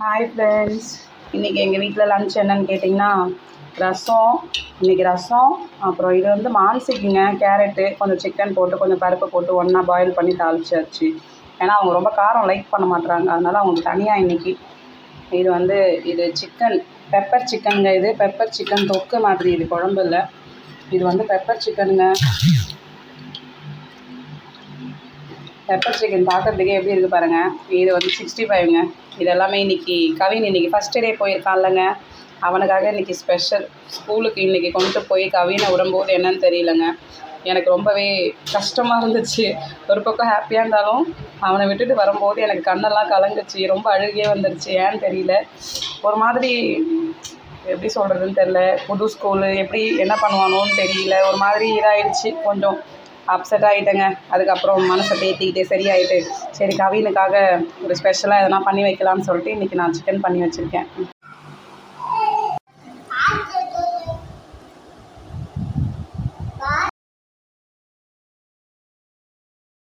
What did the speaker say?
Hi friends இன்றைக்கி எங்கள் வீட்டில் லன்ச் என்னன்னு கேட்டிங்கன்னா ரசம் இன்றைக்கி ரசம் அப்புறம் இது வந்து மான்சிக்குங்க கேரட்டு கொஞ்சம் சிக்கன் போட்டு கொஞ்சம் பருப்பு போட்டு ஒன்றா பாயில் பண்ணி தாளிச்சாச்சு. ஏன்னா அவங்க ரொம்ப காரம் லைக் பண்ண மாட்டுறாங்க அதனால் அவங்களுக்கு தனியாக இன்றைக்கி இது வந்து இது சிக்கன் பெப்பர் சிக்கனுங்க இது. பெப்பர் சிக்கன் தொக்கு மாதிரி இது குழம்பு இல்லை இது வந்து பெப்பர் சிக்கனுங்க பெப்பர் சிக்கன் பார்க்குறதுக்கே எப்படி இருக்குது பாருங்கள் இது வந்து சிக்ஸ்டி ஃபைவ்ங்க இது எல்லாமே இன்றைக்கி கவின் இன்றைக்கி ஃபஸ்ட்டு டே போயிருக்கான்லங்க. அவனுக்காக இன்றைக்கி ஸ்பெஷல் ஸ்கூலுக்கு இன்றைக்கி கொண்டு போய் கவினை விடும்போது என்னன்னு தெரியலங்க. எனக்கு ரொம்பவே கஷ்டமாக இருந்துச்சு. ஒரு பக்கம் ஹாப்பியாக இருந்தாலும் அவனை விட்டுட்டு வரும்போது எனக்கு கண்ணெல்லாம் கலங்குச்சு. ரொம்ப அழுகே வந்துருச்சு. ஏன்னு தெரியல. ஒரு மாதிரி எப்படி சொல்கிறதுன்னு தெரில புது ஸ்கூலு எப்படி என்ன பண்ணுவானோன்னு தெரியல. ஒரு மாதிரி இதாகிடுச்சு கொஞ்சம். அப்செட் ஆகிட்டேங்க அதுக்கப்புறம் மனசை பேத்திக்கிட்டே சரியாயிட்டு சரி கவினுக்காக ஒரு ஸ்பெஷலாக எதனா பண்ணி வைக்கலான்னு சொல்லிட்டு இன்றைக்கி நான் சிக்கன் பண்ணி வச்சுருக்கேன்.